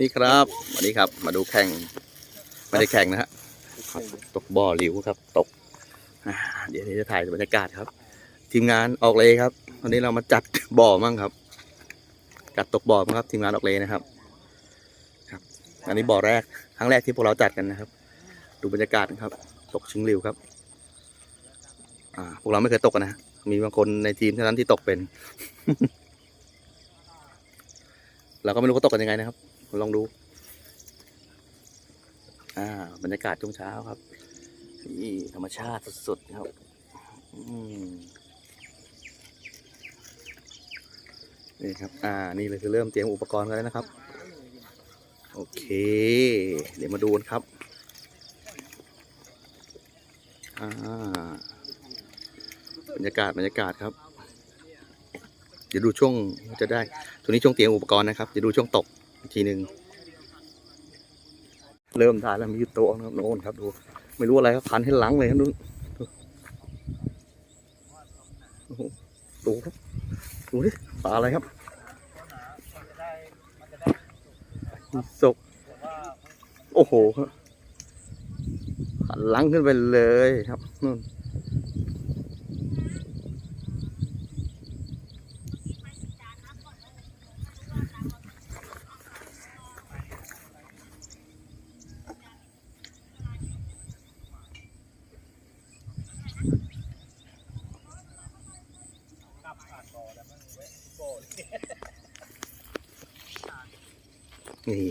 นี่ครับวันนี้ครับ มาดูแข่งไม่ได้แข่งนะฮะตกบ่อหลิวครับ ตกเดี๋ยวทีจะถ่ายบรรยากาศครับ ทีมงานออกเลยครับวันนี้เรามาจัดบ่อมั่งครับ จัดตกบ่อมั่งครับทีมงานออกเลยนะครับ ครับ อันนี้บ่อแรกครั้งแรกที่พวกเราจัดกันนะครับ ดูบรรยากาศครับ ตกชิงหลิวครับ อ่าพวกเราไม่เคยตกกันนะมีบางคนในทีมเท่านั้นที่ตกเป็น เราก็ไม่รู้เขาตกกันยังไงนะครับ ลองดู อ่า บรรยากาศช่วงเช้าครับนี่ธรรมชาติสุดๆครับอืมนี่ครับ อ่า นี่เลยคือเริ่มเตรียมอุปกรณ์กันแล้วนะครับ โอเค เดี๋ยวมาดูกันครับ อ่า บรรยากาศบรรยากาศครับ เดี๋ยวดูช่วงจะได้ ตัวนี้ช่วงเตรียมอุปกรณ์นะครับ เดี๋ยวดูช่วงตก ทีหนึ่งเริ่มทานแล้วมีโต๊ะนะครับโน่นครับดูไม่รู้อะไรครับพันให้หลังเลยครับดูดูโอ้โหดูครับดูดิปลาอะไรครับสกโอ้โหครับหันหลังขึ้นไปเลยครับนู่น นี่